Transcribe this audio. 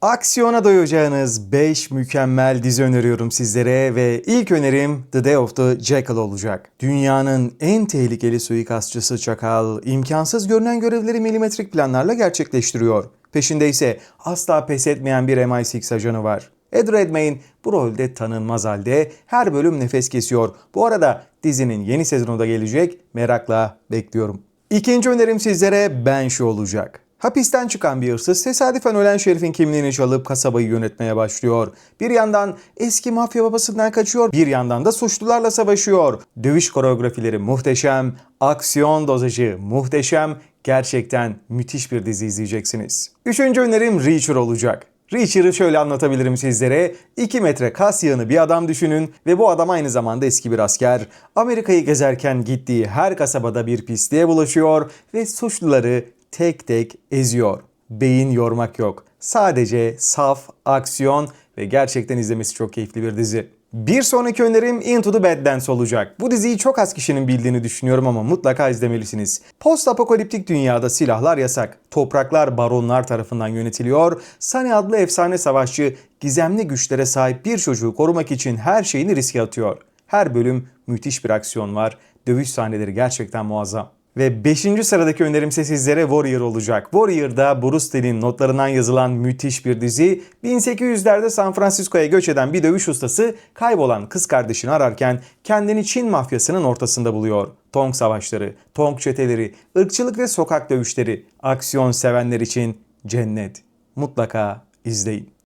Aksiyona doyacağınız 5 mükemmel dizi öneriyorum sizlere ve ilk önerim The Day of the Jackal olacak. Dünyanın en tehlikeli suikastçısı Çakal, imkansız görünen görevleri milimetrik planlarla gerçekleştiriyor. Peşinde ise asla pes etmeyen bir MI6 ajanı var. Ed Redmayne bu rolde tanınmaz halde her bölüm nefes kesiyor. Bu arada dizinin yeni sezonu da gelecek. Merakla bekliyorum. İkinci önerim sizlere Banshee olacak. Hapisten çıkan bir hırsız tesadüfen ölen şerifin kimliğini çalıp kasabayı yönetmeye başlıyor. Bir yandan eski mafya babasından kaçıyor, bir yandan da suçlularla savaşıyor. Dövüş koreografileri muhteşem, aksiyon dozajı muhteşem, gerçekten müthiş bir dizi izleyeceksiniz. Üçüncü önerim Reacher olacak. Reacher'ı şöyle anlatabilirim sizlere. 2 metre kas yığını bir adam düşünün ve bu adam aynı zamanda eski bir asker. Amerika'yı gezerken gittiği her kasabada bir pisliğe bulaşıyor ve suçluları tek tek eziyor. Beyin yormak yok. Sadece saf, aksiyon ve gerçekten izlemesi çok keyifli bir dizi. Bir sonraki önerim Into the Bad olacak. Bu diziyi çok az kişinin bildiğini düşünüyorum ama mutlaka izlemelisiniz. Post apokaliptik dünyada silahlar yasak. Topraklar baronlar tarafından yönetiliyor. Sunny adlı efsane savaşçı gizemli güçlere sahip bir çocuğu korumak için her şeyini riske atıyor. Her bölüm müthiş bir aksiyon var. Dövüş sahneleri gerçekten muazzam. Ve 5. sıradaki önerimse sizlere Warrior olacak. Warrior'da Bruce Lee'nin notlarından yazılan müthiş bir dizi. 1800'lerde San Francisco'ya göç eden bir dövüş ustası kaybolan kız kardeşini ararken kendini Çin mafyasının ortasında buluyor. Tong savaşları, Tong çeteleri, ırkçılık ve sokak dövüşleri, aksiyon sevenler için cennet. Mutlaka izleyin.